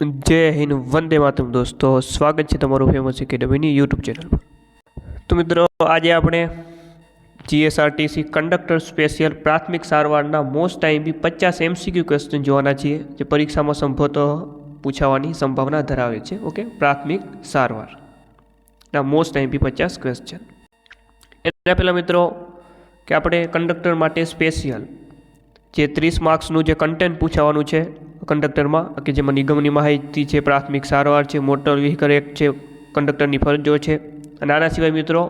જય હિન્દ, વંદે માતરમ દોસ્તો. સ્વાગત છે તમારું ફેમસ એકેડમીની યુટ્યુબ ચેનલ પર. તો મિત્રો, આજે આપણે જીએસઆરટીસી કંડક્ટર સ્પેશિયલ પ્રાથમિક સારવારના મોસ્ટ ટાઈમ બી પચાસ એમસીક્યુ ક્વેશ્ચન જોવાના છીએ, જે પરીક્ષામાં સંભવત પૂછાવાની સંભાવના ધરાવે છે. ઓકે પ્રાથમિક સારવાર. ના મોસ્ટ ટાઈમ બી પચાસ ક્વેશ્ચન એના પહેલાં મિત્રો, કે આપણે કંડક્ટર માટે સ્પેશિયલ જે ત્રીસ માર્ક્સનું જે કન્ટેન્ટ પૂછાવાનું છે કંડક્ટરમાં કે જેમાં નિગમની માહિતી છે, પ્રાથમિક સારવાર છે, મોટર વ્હીકલ એક્ટ છે કંડક્ટરની ફરજો છે. અને આના સિવાય મિત્રો,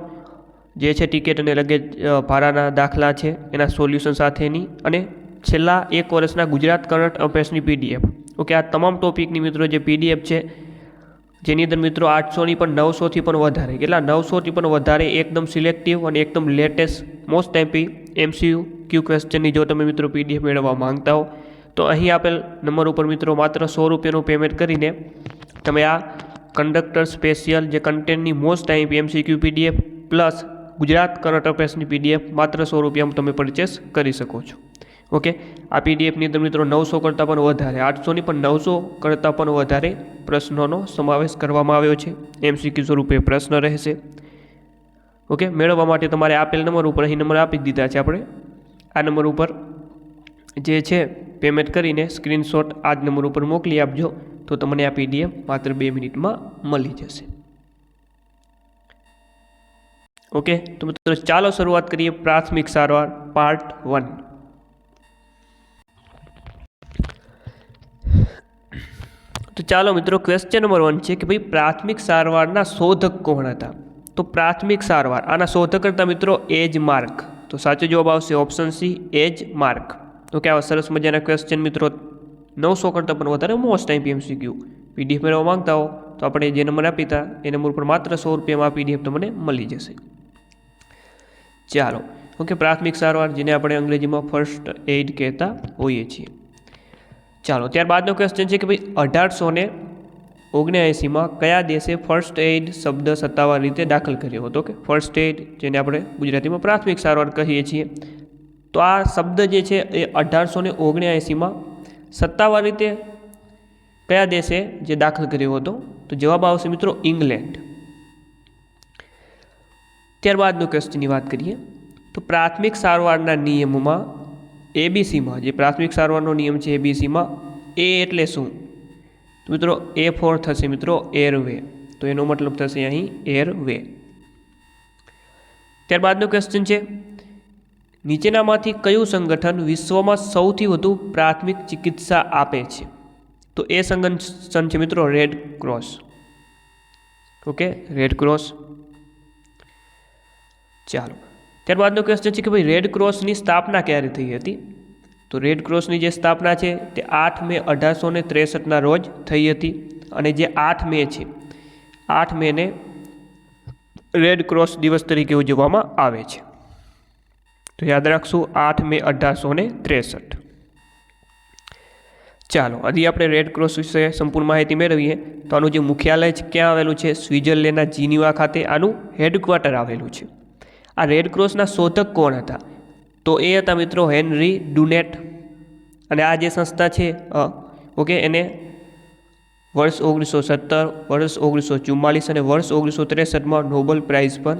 જે છે ટિકિટ અને લગેજ ભાડાના દાખલા છે, એના સોલ્યુશન સાથેની અને છેલ્લા એક વર્ષના ગુજરાત કરંટ અફેર્સની પીડીએફ. ઓકે, આ તમામ ટોપિકની મિત્રો જે પીડીએફ છે, જેની અંદર મિત્રો આઠસોની પણ નવસોથી પણ વધારે, કેટલા નવસોથી પણ વધારે એકદમ સિલેક્ટિવ અને એકદમ latest most MP MCQ Q ક્વેશ્ચનની જો તમે મિત્રો પીડીએફ મેળવવા માંગતા હો તો અહીં આપેલ નંબર ઉપર મિત્રો માત્ર સો રૂપિયાનું પેમેન્ટ કરીને તમે આ કંડક્ટર સ્પેશિયલ જે કન્ટેન્ટની most type MCQ PDF plus Gujarat current અફેર્સની PDF માત્ર સો રૂપિયામાં તમે પરચેસ કરી શકો છો. ઓકે આ પીડીએફની અંદર મિત્રો નવસો કરતાં પણ વધારે, આઠસોની પણ નવસો કરતાં પણ વધારે પ્રશ્નોનો સમાવેશ કરવામાં આવ્યો છે. એમસીક્યુ સ્વરૂપે પ્રશ્ન રહેશે. ઓકે મેળવવા માટે તમારે આપેલ નંબર ઉપર અહીં નંબર આપી દીધા છે આપણે. આ નંબર ઉપર જે છે પેમેન્ટ કરીને સ્ક્રીનશોટ આ જ નંબર ઉપર મોકલી આપજો, તો તમને આ પીડીએફ માત્ર બે મિનિટમાં મળી જશે. ઓકે તો મિત્રો ચાલો શરૂઆત કરીએ પ્રાથમિક સારવાર પાર્ટ વન તો ચાલો મિત્રો ક્વેશ્ચન નંબર વન છે કે ભાઈ પ્રાથમિક સારવારના શોધક કોણ હતા? તો પ્રાથમિક સારવાર, આના શોધક હતા મિત્રો એજ માર્ક તો સાચો જવાબ આવશે ઓપ્શન સી એજ માર્ક તો કે આવા સરસ મજાના ક્વેશ્ચન મિત્રો, નવસો કરતાં પણ વધારે મોસ્ટ ટાઈમ પીએમસીક્યુ પીડીએફ મેળવવા માંગતા હો, તો આપણે જે નંબર આપી હતા એ નંબર પર માત્ર સો રૂપિયામાં પીડીએફ તમને મળી જશે. ચાલો ઓકે પ્રાથમિક સારવાર જેને આપણે અંગ્રેજીમાં ફર્સ્ટ એઇડ કહેતા હોઈએ છીએ. ચાલો, ત્યારબાદનો ક્વેશ્ચન છે કે ભાઈ, અઢારસો ને ઓગણએંસીમાં કયા દેશે ફર્સ્ટ એઇડ શબ્દ સત્તાવાર રીતે દાખલ કર્યો હતો? કે ફર્સ્ટ એઇડ જેને આપણે ગુજરાતીમાં પ્રાથમિક સારવાર કહીએ છીએ. તો આ શબ્દ જે છે એ અઢારસો ને ઓગણ્યાએંસીમાં સત્તાવાર રીતે કયા દેશે જે દાખલ કર્યો હતો? તો જવાબ આવશે મિત્રો ઇંગ્લેન્ડ. ત્યારબાદનો ક્વેશ્ચનની વાત કરીએ. તો પ્રાથમિક સારવારના નિયમોમાં એબીસીમાં જે પ્રાથમિક સારવારનો નિયમ છે એબીસીમાં એ એટલે શું? તો મિત્રો એ ફોર થશે મિત્રો એરવે તો એનો મતલબ થશે અહીં એરવે ત્યારબાદનો ક્વેશ્ચન છે નીચેનામાંથી કયું સંગઠન વિશ્વમાં સૌથી વધુ પ્રાથમિક ચિકિત્સા આપે છે? તો એ સંગઠન છે મિત્રો red cross okay red cross ચાલો. ત્યારબાદનો ક્વેશ્ચન છે કે ભાઈ રેડ ક્રોસની સ્થાપના ક્યારે થઈ હતી? તો રેડ ક્રોસની જે સ્થાપના છે તે આઠ મે અઢારસો ને ત્રેસઠના રોજ થઈ હતી અને જે આઠ મે છે, આઠ મેને રેડ ક્રોસ દિવસ તરીકે ઉજવવામાં આવે છે. તો યાદ રાખશું આઠ મે અઢારસો ને ત્રેસઠ. ચાલો, હજી આપણે રેડ ક્રોસ વિશે સંપૂર્ણ માહિતી મેળવીએ. તો આનું જે મુખ્યાલય છે, ક્યાં આવેલું છે? સ્વિટ્ઝરલેન્ડના જીનીવા ખાતે આનું હેડક્વાર્ટર આવેલું છે. આ રેડ ક્રોસના શોધક કોણ હતા? તો એ હતા મિત્રો હેનરી ડુનેટ અને આ જે સંસ્થા છે ઓકે, એને વર્ષ ઓગણીસો સત્તર, વર્ષ ઓગણીસો ચુમ્માલીસ અને વર્ષ ઓગણીસો ત્રેસઠમાં નોબલ પ્રાઇઝ પણ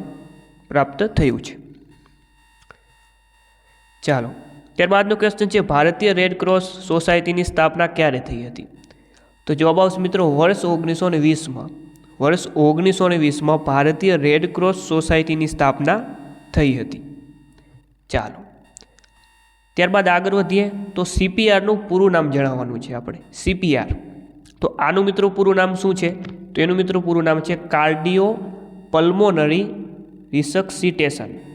પ્રાપ્ત થયું છે. ચાલો. ત્યારબાદનો ક્વેશ્ચન છે, ભારતીય રેડ ક્રોસ સોસાયટીની સ્થાપના ક્યારે થઈ હતી? તો જવાબ આવશે મિત્રો વર્ષ ઓગણીસો ને વીસમાં. વર્ષ ઓગણીસો ને વીસમાં ભારતીય રેડ ક્રોસ સોસાયટીની સ્થાપના થઈ હતી. ચાલો. ત્યારબાદ આગળ વધીએ, તો સીપીઆરનું પૂરું નામ જણાવવાનું છે આપણે. સીપીઆર તો આનું મિત્રો પૂરું નામ શું છે? તો એનું મિત્રો પૂરું નામ છે cardio pulmonary resuscitation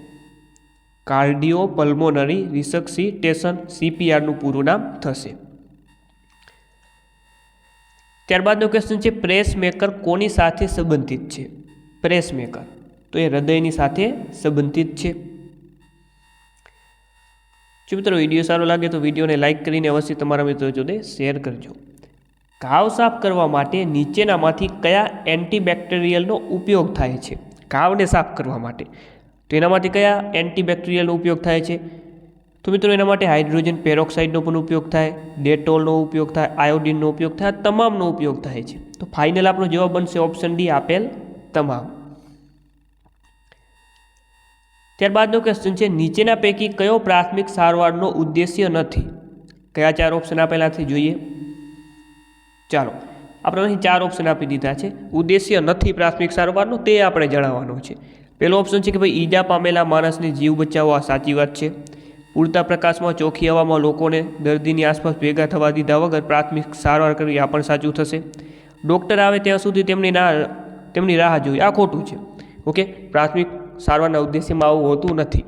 cardio pulmonary resuscitation સીપીઆરનું પૂરું નામ થશે. ત્યારબાદનો ક્વેશ્ચન છે પ્રેસ મેકર કોની સાથે સંબંધિત છે? પ્રેસ મેકર તો એ હૃદયની સાથે સંબંધિત છે. જો મિત્રો વીડિયો સારો લાગે તો વિડીયોને લાઇક કરીને અવશ્ય તમારા મિત્રો જોડે શેર કરજો. ઘાવ સાફ કરવા માટે નીચેનામાંથી કયા એન્ટીબેક્ટેરિયલનો ઉપયોગ થાય છે? ઘાવને સાફ કરવા માટે. તો એના માટે કયા એન્ટીબેક્ટેરિયલનો ઉપયોગ થાય છે? તો મિત્રો એના માટે હાઇડ્રોજન પેરોક્સાઇડનો પણ ઉપયોગ થાય, ડેટોલનો ઉપયોગ થાય, આયોડિનનો ઉપયોગ થાય તમામનો ઉપયોગ થાય છે. તો ફાઇનલ આપણો જવાબ બનશે ઓપ્શન ડી, આપેલ તમામ. ત્યારબાદનો ક્વેશ્ચન છે, નીચેના પૈકી કયો પ્રાથમિક સારવારનો ઉદ્દેશ્ય નથી? કયા ચાર ઓપ્શન આપેલાથી જોઈએ? ચાલો, આપણે અહીં ચાર ઓપ્શન આપી દીધા છે. ઉદ્દેશ્ય નથી પ્રાથમિક સારવારનો, તે આપણે જણાવવાનો છે. પહેલો ઓપ્શન છે કે ભાઈ ઈજા પામેલા માણસને જીવ બચાવવો સાચી વાત છે. પૂરતા પ્રકાશમાં, ચોખ્ખી હવામાં લોકોને દર્દીની આસપાસ ભેગા થવા દીધા વગર પ્રાથમિક સારવાર કરવી આ પણ સાચું થશે. ડૉક્ટર આવે ત્યાં સુધી તેમની ના, તેમની રાહ જોઈ. આ ખોટું છે. ઓકે? પ્રાથમિક સારવારના ઉદ્દેશ્યમાં આવું હોતું નથી.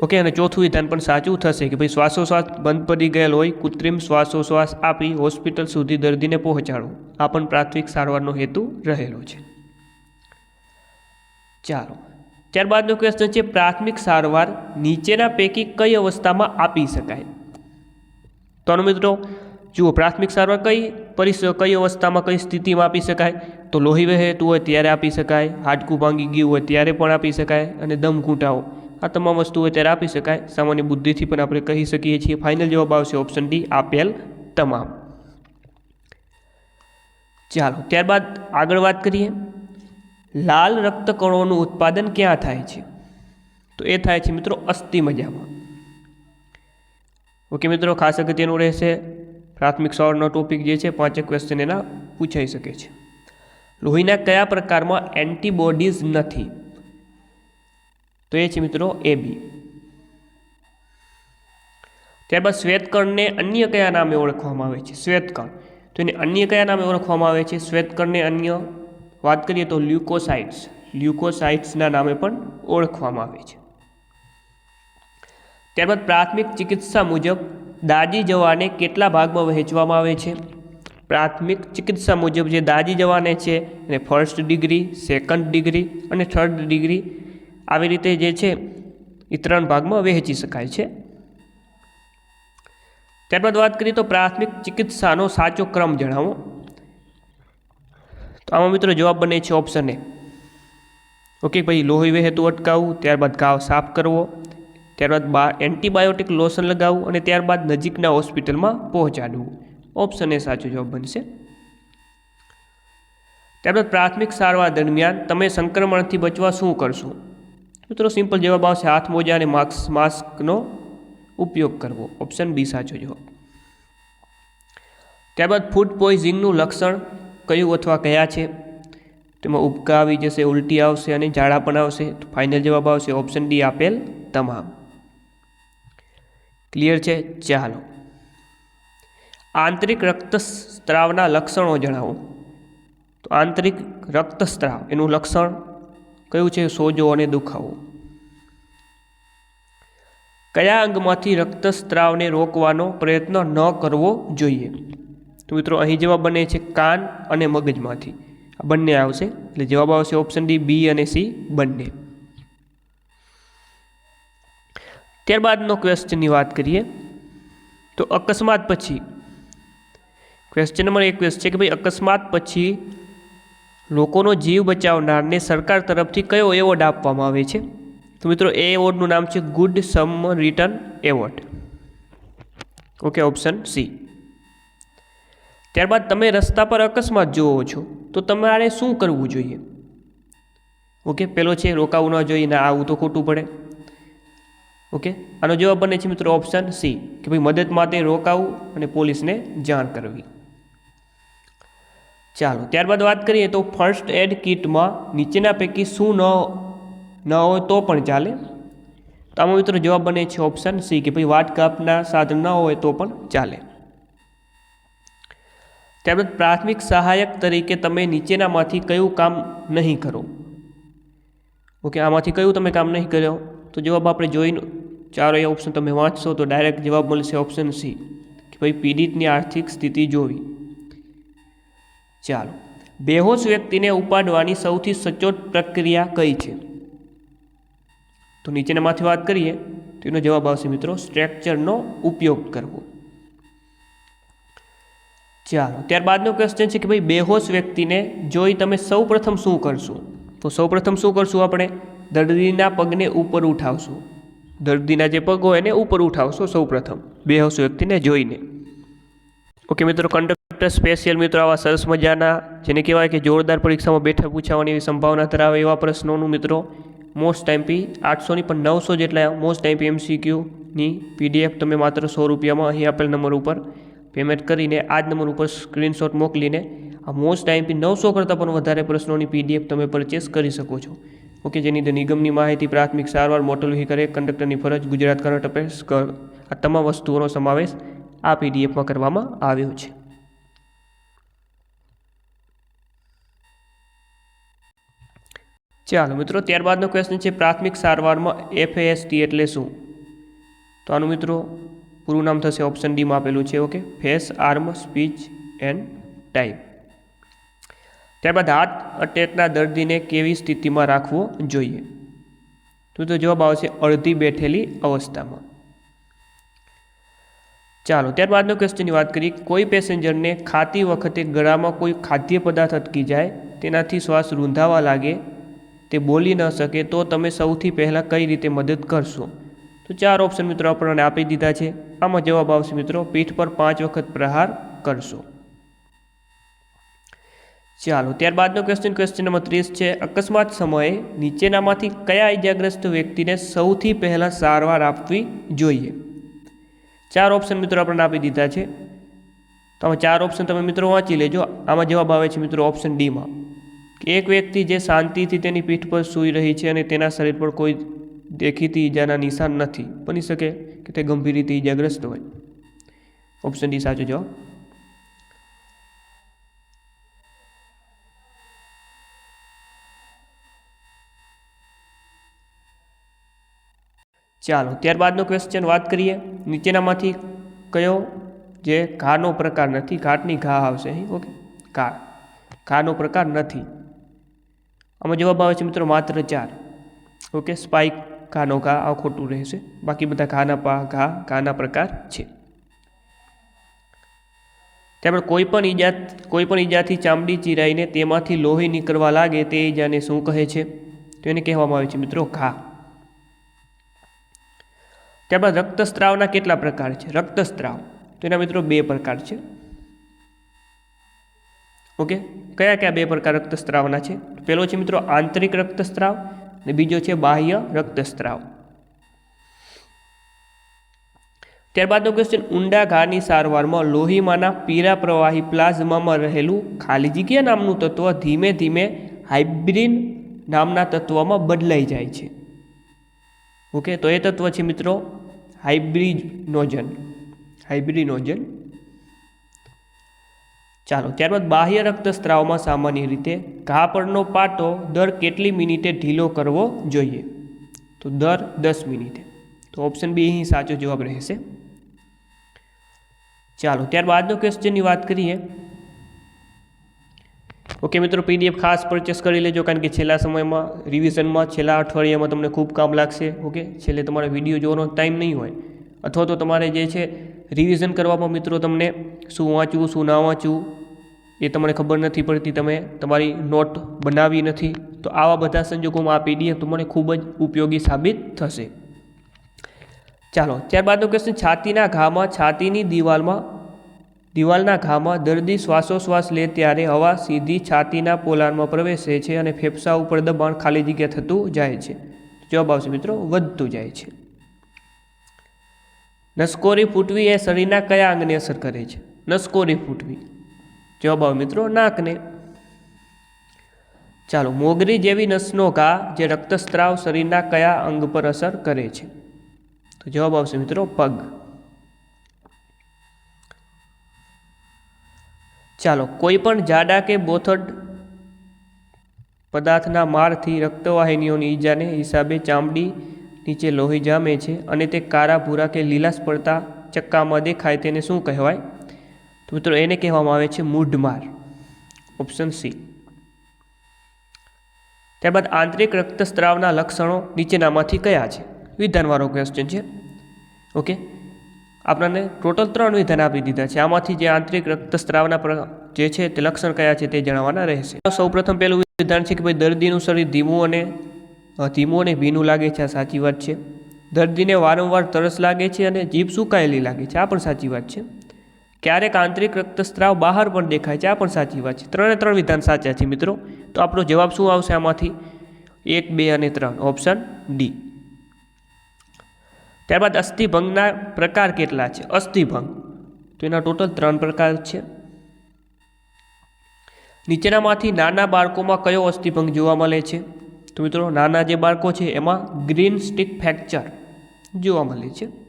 ઓકે? અને ચોથું વિધાન પણ સાચું થશે કે ભાઈ શ્વાસોશ્વાસ બંધ પડી ગયેલ હોય, કૃત્રિમ શ્વાસોશ્વાસ આપી હોસ્પિટલ સુધી દર્દીને પહોંચાડવું આ પણ પ્રાથમિક સારવારનો હેતુ રહેલો છે. ચાલો. ત્યારબાદનો ક્વેશ્ચન છે, પ્રાથમિક સારવાર નીચેના પૈકી કઈ અવસ્થામાં આપી શકાય? તો મિત્રો, જુઓ, પ્રાથમિક સારવાર કઈ પરિસ, કઈ અવસ્થામાં, કઈ સ્થિતિમાં આપી શકાય? તો લોહી વહેતું હોય ત્યારે આપી શકાય, હાડકું ભાંગી ગયું હોય ત્યારે પણ આપી શકાય, અને દમ ઘૂંટાઓ આ તમામ વસ્તુઓ ત્યારે આપી શકાય. સામાન્ય બુદ્ધિથી પણ આપણે કહી શકીએ છીએ, ફાઇનલ જવાબ આવશે ઓપ્શન ડી, આપેલ તમામ. ચાલો, ત્યારબાદ આગળ વાત કરીએ. લાલ રક્તકણોનું ઉત્પાદન ક્યાં થાય છે? તો એ થાય છે મિત્રો અસ્થિ મજામાં. ઓકે મિત્રો, ખાસ અગત્યનું રહેશે, પ્રાથમિક સવારનો ટોપિક જે છે પાંચેક ક્વેશ્ચન એના પૂછાઈ શકે છે. લોહીના કયા પ્રકારમાં એન્ટીબોડીઝ નથી? તો એ છે મિત્રો એ બી. ત્યારબાદ શ્વેતકણને અન્ય કયા નામે ઓળખવામાં આવે છે? શ્વેતકણ. તો એને અન્ય કયા નામે ઓળખવામાં આવે છે? શ્વેતકણને અન્ય વાત કરીએ તો લ્યુકોસાઇટ્સ. લ્યુકોસાઇટ્સના નામે પણ ઓળખવામાં આવે છે. ત્યારબાદ પ્રાથમિક ચિકિત્સા મુજબ દાજી જવાને કેટલા ભાગમાં વહેંચવામાં આવે છે? પ્રાથમિક ચિકિત્સા મુજબ જે દાજી જવાને છે એને ફર્સ્ટ ડિગ્રી, સેકન્ડ ડિગ્રી અને થર્ડ ડિગ્રી આવી રીતે જે છે એ ત્રણ ભાગમાં વહેંચી શકાય છે. ત્યારબાદ વાત કરીએ તો પ્રાથમિક ચિકિત્સાનો સાચો ક્રમ જણાવો. તો આમાં મિત્રો જવાબ બને છે ઓપ્શન એ ઓકે પછી લોહી વહેતું અટકાવવું, ત્યારબાદ ઘાવ સાફ કરવો, ત્યારબાદ બા એન્ટીબાયોટિક લોશન લગાવવું અને ત્યારબાદ નજીકના હોસ્પિટલમાં પહોંચાડવું. ઓપ્શન એ સાચો જવાબ બનશે. ત્યારબાદ પ્રાથમિક સારવાર દરમિયાન તમે સંક્રમણથી બચવા શું કરશો? મિત્રો સિમ્પલ જવાબ આવશે હાથ મોજા અને માસ્ક માસ્કનો ઉપયોગ કરવો. ઓપ્શન બી સાચો જવાબ. ત્યારબાદ ફૂડ પોઈઝિંગનું લક્ષણ કયું અથવા કયા છે? તેમાં ઉબકા આવી જશે, ઉલટી આવશે અને ઝાડા પણ આવશે. તો ફાઇનલ જવાબ આવશે ઓપ્શન ડી આપેલ તમામ. ક્લિયર છે? ચાલો. આંતરિક રક્તસ્ત્રાવના લક્ષણો જણાવો. તો આંતરિક રક્તસ્ત્રાવ, એનું લક્ષણ કયું છે? સોજો અને દુખાવો. કયા અંગમાંથી રક્તસ્ત્રાવને રોકવાનો પ્રયત્ન ન કરવો જોઈએ? તો મિત્રો, અહીં જવાબ બને છે કાન અને મગજમાંથી. આ બંને આવશે. એટલે જવાબ આવશે ઓપ્શન ડી બી અને સી બંને. ત્યારબાદનો ક્વેશ્ચનની વાત કરીએ. તો અકસ્માત પછી ક્વેશ્ચન નંબર એકવીસ છે કે ભાઈ, અકસ્માત પછી લોકોનો જીવ બચાવનારને સરકાર તરફથી કયો એવોર્ડ આપવામાં આવે છે? તો મિત્રો, એ એવોર્ડનું નામ છે good Samaritan award okay option C ત્યારબાદ તમે રસ્તા પર અકસ્માત જોવો છો, તો તમારે શું કરવું જોઈએ? ઓકે, પેલો છે રોકાવું ન જોઈએ ના આવું તો ખોટું પડે. ઓકે, આનો જવાબ બને છે મિત્રો ઓપ્શન સી, કે ભાઈ મદદ માટે રોકાવું અને પોલીસને જાણ કરવી. ચાલો, ત્યારબાદ વાત કરીએ તો ફર્સ્ટ એડ કિટમાં નીચેના પૈકી શું ન ન હોય તો પણ ચાલે. તો આમાં મિત્રો જવાબ બને છે ઓપ્શન સી, કે ભાઈ વાટ કાપના સાધન ન હોય તો પણ ચાલે. ત્યારબાદ પ્રાથમિક સહાયક તરીકે તમે નીચેનામાંથી કયું કામ નહીં કરો. ઓકે, આમાંથી કયું તમે કામ નહીં કર્યો? તો જવાબ આપણે જોઈને એ ઓપ્શન તમે વાંચશો તો ડાયરેક્ટ જવાબ મળશે ઓપ્શન સી કે ભાઈ પીડિતની આર્થિક સ્થિતિ જોવી. ચાલો, બેહોશ વ્યક્તિને ઉપાડવાની સૌથી સચોટ પ્રક્રિયા કઈ છે? તો નીચેનામાંથી વાત કરીએ તો એનો જવાબ આવશે મિત્રો સ્ટ્રેક્ચરનો ઉપયોગ કરવો. ચાલો ત્યારબાદનો ક્વેશ્ચન છે કે ભાઈ બેહોશ વ્યક્તિને જોઈ તમે સૌ પ્રથમ શું કરશો? તો સૌ પ્રથમ શું કરશું આપણે? દર્દીના પગને ઉપર ઉઠાવશું. દર્દીના જે પગ હોય એને ઉપર ઉઠાવશો સૌ પ્રથમ બેહવશો વ્યક્તિને જોઈને. ઓકે મિત્રો કંડક્ટર સ્પેશિયલ મિત્રો, આવા સરસ મજાના, જેને કહેવાય કે જોરદાર પરીક્ષામાં બેઠા પૂછાવાની એવી સંભાવના ધરાવે એવા પ્રશ્નોનું મિત્રો મોસ્ટ ટાઈમપી આઠસોની પણ નવસો જેટલા મોસ્ટ ટાઈમપી એમસીક્યુની પીડીએફ તમે માત્ર સો રૂપિયામાં અહીં આપેલ નંબર ઉપર પેમેન્ટ કરીને આ જ નંબર ઉપર સ્ક્રીનશોટ મોકલીને આ મોસ્ટ ટાઈમથી નવસો કરતાં પણ વધારે પ્રશ્નોની પીડીએફ તમે પરચેસ કરી શકો છો. ઓકે, જેની અંદર નિગમની માહિતી, પ્રાથમિક સારવાર, મોટર વ્હીકલ કંડક્ટરની ફરજ, ગુજરાત કરંટ અફેર્સ આ તમામ વસ્તુઓનો સમાવેશ આ પીડીએફમાં કરવામાં આવ્યો છે. ચાલો મિત્રો, ત્યારબાદનો ક્વેશ્ચન છે પ્રાથમિક સારવારમાં એફએએસટી એટલે શું? તો આનું મિત્રો પૂરું નામ થશે ઓપ્શન ડીમાં આપેલું છે okay face arm speech and type ત્યારબાદ હાર્ટ અટેકના દર્દીને કેવી સ્થિતિમાં રાખવો જોઈએ? તો તો જવાબ આવશે અડધી બેઠેલી અવસ્થામાં. ચાલો, ત્યારબાદનો ક્વેશ્ચનની વાત કરીએ. કોઈ પેસેન્જરને ખાતી વખતે ગળામાં કોઈ ખાદ્ય પદાર્થ અટકી જાય, તેનાથી શ્વાસ રૂંધાવા લાગે, તે બોલી ન શકે, તો તમે સૌથી પહેલાં કઈ રીતે મદદ કરશો? તો ચાર ઓપ્શન મિત્રો આપણને આપી દીધા છે. આમાં જવાબ આવશે મિત્રો, પીઠ પર પાંચ વખત પ્રહાર કરશો. ચાલો, ત્યારબાદનો ક્વેશ્ચન ક્વેશ્ચન નંબર ત્રીસ છે. અકસ્માત સમયે નીચેનામાંથી કયા ઇજાગ્રસ્ત વ્યક્તિને સૌથી પહેલાં સારવાર આપવી જોઈએ? ચાર ઓપ્શન મિત્રો આપણને આપી દીધા છે. તમે ચાર ઓપ્શન તમે મિત્રો વાંચી લેજો. આમાં જવાબ આવે છે મિત્રો ઓપ્શન ડીમાં. એક વ્યક્તિ જે શાંતિથી તેની પીઠ પર સૂઈ રહી છે અને તેના શરીર પર કોઈ દેખીતી ઈજાના નિશાન નથી. બની શકે કે તે ગંભીર રીતે ઈજાગ્રસ્ત હોય. ઓપ્શન ડી સાચો જવાબ. ચાલો, ત્યારબાદનો ક્વેશ્ચન વાત કરીએ. નીચેનામાંથી કયો જે ઘાનો પ્રકાર નથી, ઘાટની ઘા આવશે અહીં, ઓકે? ઘા. ઘાનો પ્રકાર નથી. આમાં જવાબ આવે છે મિત્રો માત્ર ચાર. ઓકે સ્પાઇક ઘાનો ઘા આ ખોટું રહેશે. બાકી બધા ઘાના પા, ઘા, ઘાના પ્રકાર છે. ત્યારબાદ કોઈ પણ ઈજા, કોઈ પણ ઈજાથી ચામડી ચીરાઈને તેમાંથી લોહી નીકળવા લાગે તે ઈજાને શું કહે છે? તો એને કહેવામાં આવે છે મિત્રો ઘા. ત્યારબાદ રક્તસ્ત્રાવના કેટલા પ્રકાર છે? રક્તસ્ત્રાવ. તો એના મિત્રો બે પ્રકાર છે. ઓકે? કયા કયા બે પ્રકાર રક્તસ્ત્રાવના છે? પહેલો છે મિત્રો આંતરિક રક્તસ્ત્રાવ અને બીજો છે બાહ્ય રક્તસ્ત્રાવ. ત્યારબાદનો ક્વેશ્ચન ઊંડા ઘાની સારવારમાં લોહીમાંના પીળા પ્રવાહી પ્લાઝમામાં રહેલું ખાલી જગ્યા નામનું તત્વ ધીમે ધીમે હાઇબ્રિન નામના તત્વમાં બદલાઈ જાય છે? ઓકે, તો એ તત્વ છે મિત્રો, હાઇબ્રિનોજન. હાઇબ્રિનોજન. ચાલો, ત્યારબાદ બાહ્ય રક્તસ્રાવમાં સામાન્ય રીતે ઘા પરનો પાટો દર કેટલી મિનિટે ઢીલો કરવો જોઈએ? તો દર દસ મિનિટે. તો ઓપ્શન બી અહીં સાચો જવાબ રહેશે. ચાલો, ત્યારબાદનો ક્વેશ્ચનની વાત કરીએ. ઓકે મિત્રો પીડીએફ ખાસ પરચેસ કરી લેજો, કારણ કે છેલ્લા સમયમાં રિવિઝનમાં છેલ્લા અઠવાડિયામાં તમને ખૂબ કામ લાગશે. ઓકે છેલ્લે તમારે વીડિયો જોવાનો ટાઈમ નહીં હોય. અથવા તો તમારે જે છે રિવિઝન કરવામાં મિત્રો તમને શું વાંચવું, શું ના વાંચવું એ તમને ખબર નથી પડતી, તમે તમારી નોટ બનાવી નથી, તો આવા બધા સંજોગોમાં આ પીડીએફ તમને ખૂબ જ ઉપયોગી સાબિત થશે. ચાલો ત્યારબાદનો ક્વેશ્ચન છાતીના ઘામાં, છાતીની દિવાલમાં, દિવાલના ઘામાં દર્દી શ્વાસોશ્વાસ લે ત્યારે હવા સીધી છાતીના પોલાણમાં પ્રવેશે છે અને ફેફસા ઉપર દબાણ ખાલી જગ્યા થતું જાય છે. જવાબ આવશે મિત્રો, વધતું જાય છે. નસકોરી ફૂટવી એ શરીરના કયા અંગને અસર કરે છે? નસકોરી ફૂટવી. જવાબ આવે મિત્રો નાકને ચાલો, મોગરી જેવી નસનો ઘા જે રક્તસ્ત્રાવ શરીરના કયા અંગ પર અસર કરે છે? તો જવાબ આવશે મિત્રો પગ. ચાલો, કોઈ પણ જાડા કે બોથડ પદાર્થના મારથી રક્તવાહિનીઓની ઈજાને હિસાબે ચામડી નીચે લોહી જામે છે અને તે કારા ભૂરા કે લીલાશ પડતા ચક્કામાં દેખાય તેને શું કહેવાય? મિત્રો, એને કહેવામાં આવે છે મૂઢમાર ઓપ્શન સી ત્યારબાદ આંતરિક રક્તસ્ત્રાવના લક્ષણો નીચેનામાંથી કયા છે? વિધાનવાળો ક્વેશ્ચન છે. ઓકે આપણને ટોટલ ત્રણ વિધાન આપી દીધા છે. આમાંથી જે આંતરિક રક્તસ્ત્રાવના જે છે તે લક્ષણ કયા છે તે જણાવવાના રહેશે. સૌપ્રથમ પહેલું વિધાન છે કે ભાઈ દર્દીનું શરીર ધીમું અને ધીમું અને ભીનું લાગે છે. આ સાચી વાત છે. દર્દીને વારંવાર તરસ લાગે છે અને જીભ સુકાયેલી લાગે છે. આ પણ સાચી વાત છે. ક્યારેક આંતરિક રક્તસ્રાવ બહાર પણ દેખાય છે. આ પણ સાચી વાત છે. ત્રણે ત્રણ વિધાન સાચા છે મિત્રો. તો આપણો જવાબ શું આવશે આમાંથી? એક, બે અને ત્રણ. ઓપ્શન ડી ત્યારબાદ અસ્થિભંગના પ્રકાર કેટલા છે? અસ્થિભંગ. તો એના ટોટલ ત્રણ પ્રકાર છે. નીચેનામાંથી નાના બાળકોમાં કયો અસ્થિભંગ જોવા મળે છે? તો મિત્રો, નાના જે બાળકો છે, એમાં ગ્રીન સ્ટિક ફ્રેક્ચર જોવા મળે છે.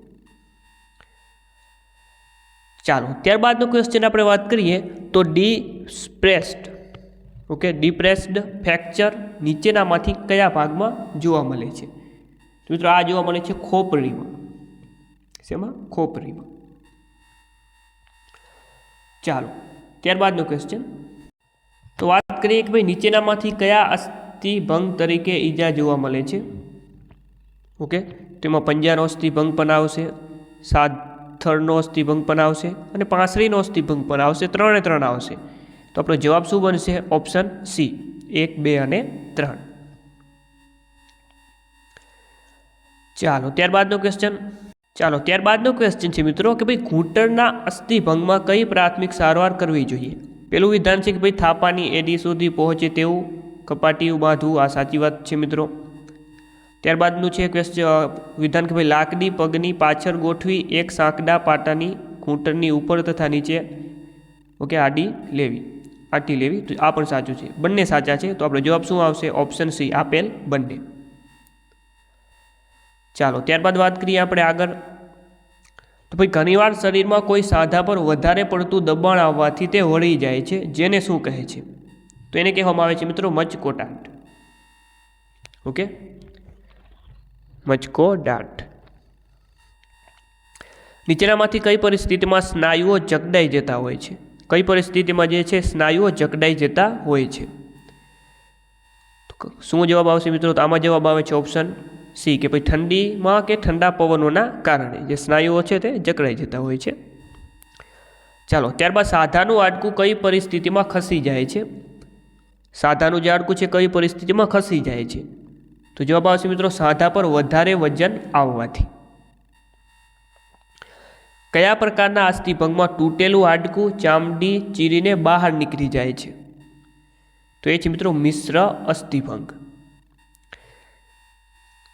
ચાલો, ત્યારબાદનો ક્વેશ્ચન આપણે વાત કરીએ તો ડીસ્પ્રેસ્ડ ઓકે ડિપ્રેસ્ડ ફ્રેક્ચર નીચેનામાંથી કયા ભાગમાં જોવા મળે છે? મિત્રો, આ જોવા મળે છે ખોપરીમાં. શેમાં? ખોપરીમાં. ચાલો, ત્યારબાદનો ક્વેશ્ચન તો વાત કરીએ કે ભાઈ નીચેનામાંથી કયા અસ્થિભંગ તરીકે ઈજા જોવા મળે છે? ઓકે તેમાં પંજાનો અસ્થિભંગ પણ આવશે સાથરનો અસ્થિભંગ પણ આવશે અને પાંસળીનો અસ્થિભંગ પણ આવશે, ત્રણે ત્રણ આવશે. તો આપણો જવાબ શું બનશે? ઓપ્શન સી, એક, બે અને ત્રણ. ચાલો, ત્યારબાદનો ક્વેશ્ચન ચાલો, ત્યારબાદનો ક્વેશ્ચન છે મિત્રો કે ભાઈ ઘૂંટણના અસ્થિભંગમાં કઈ પ્રાથમિક સારવાર કરવી જોઈએ? પેલું વિધાન છે કે ભાઈ થાપાની એડી સુધી પહોંચે તેવું કપાટી બાંધવું, આ સાચી વાત છે મિત્રો. ત્યારબાદનું છે ક્વેશ્ચન વિધાન કે ભાઈ લાકડી પગની પાછળ ગોઠવી એક સાંકડા પાટાની ઘૂંટણની ઉપર તથા નીચે, ઓકે, આડી લેવી, આટી લેવી, તો આ પણ સાચું છે. બંને સાચા છે, તો આપણો જવાબ શું આવશે? ઓપ્શન સી આપેલ બંને. ચાલો, ત્યારબાદ વાત કરીએ આપણે આગળ. તો ભાઈ ઘણીવાર શરીરમાં કોઈ સાધા પર વધારે પડતું દબાણ આવવાથી તે વળી જાય છે, જેને શું કહે છે? તો એને કહેવામાં આવે છે મિત્રો મચકોટાટ ઓકે? મચકો દાટ નીચેનામાંથી કઈ પરિસ્થિતિમાં સ્નાયુઓ જકડાઈ જતા હોય છે? કઈ પરિસ્થિતિમાં જે છે, સ્નાયુઓ જકડાઈ જતા હોય છે? શું જવાબ આવશે મિત્રો? તો આમાં જવાબ આવે છે ઓપ્શન સી કે ભાઈ ઠંડીમાં કે ઠંડા પવનોના કારણે જે સ્નાયુઓ છે તે જકડાઈ જતા હોય છે. ચાલો, ત્યારબાદ સાધાનું હાડકું કઈ પરિસ્થિતિમાં ખસી જાય છે? સાધાનું જે હાડકું છે, કઈ પરિસ્થિતિમાં ખસી જાય છે? તો જવાબ આવશે મિત્રો, સાધા પર વધારે વજન આવવાથી. કયા પ્રકારના અસ્થિભંગમાં તૂટેલું હાડકું ચામડી ચીરીને બહાર નીકળી જાય છે? તો એ છે મિત્રો મિશ્ર અસ્થિભંગ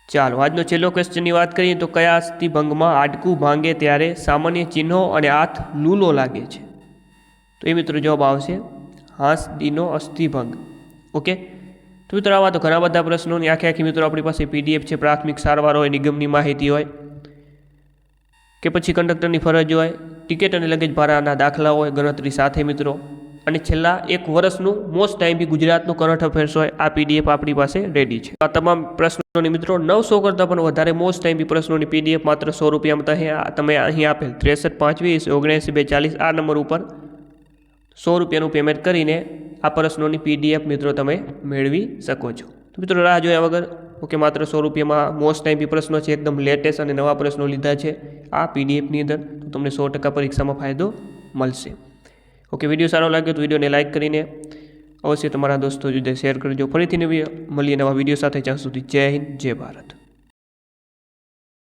ચાલો, આજનો છેલ્લો ક્વેશ્ચનની વાત કરીએ તો કયા અસ્થિભંગમાં હાડકું ભાંગે ત્યારે સામાન્ય ચિહ્નો અને હાથ લૂલો લાગે છે? તો એ મિત્રો જવાબ આવશે, હાંસડીનો અસ્થિભંગ ઓકે? તો મિત્રો આવા તો ઘણા બધા પ્રશ્નોની આખી આખી મિત્રો આપણી પાસે પીડીએફ છે, પ્રાથમિક સારવાર હોય, નિગમની માહિતી હોય, કે પછી કંડક્ટરની ફરજ હોય, ટિકિટ અને લગેજ ભાડાના દાખલા હોય, ગણતરી સાથે મિત્રો. અને છેલ્લા એક વર્ષનું મોસ્ટ ટાઈમ બી ગુજરાતનું કરંટ અફેર્સ હોય, આ પીડીએફ આપણી પાસે રેડી છે. આ તમામ પ્રશ્નોની મિત્રો નવસો કરતાં પણ વધારે મોસ્ટ ટાઈમ બી પ્રશ્નોની પીડીએફ માત્ર સો રૂપિયામાં તમે અહીં આપેલ ત્રેસઠ પાંચ વીસ ઓગણએંસી બે ચાલીસ આ નંબર ઉપર સો રૂપિયાનું પેમેન્ટ કરીને આ પ્રશ્નોની પીડીએફ મિત્રો તમે મેળવી શકો છો. મિત્રો રાહ જોયા વગર, ઓકે, માત્ર સો રૂપિયામાં મોસ્ટ ટાઈમ પ્રશ્નો છે, એકદમ લેટેસ્ટ અને નવા પ્રશ્નો લીધા છે આ પીડીએફની અંદર, તો તમને સો ટકા પરીક્ષામાં ફાયદો મળશે. ઓકે, વીડિયો સારો લાગ્યો તો વિડીયોને લાઇક કરીને અવશ્ય તમારા દોસ્તો જોડે શેર કરજો. ફરીથી નવી, મળીએ નવા વીડિયો સાથે. જ્યાં સુધી જય હિન્દ, જય ભારત.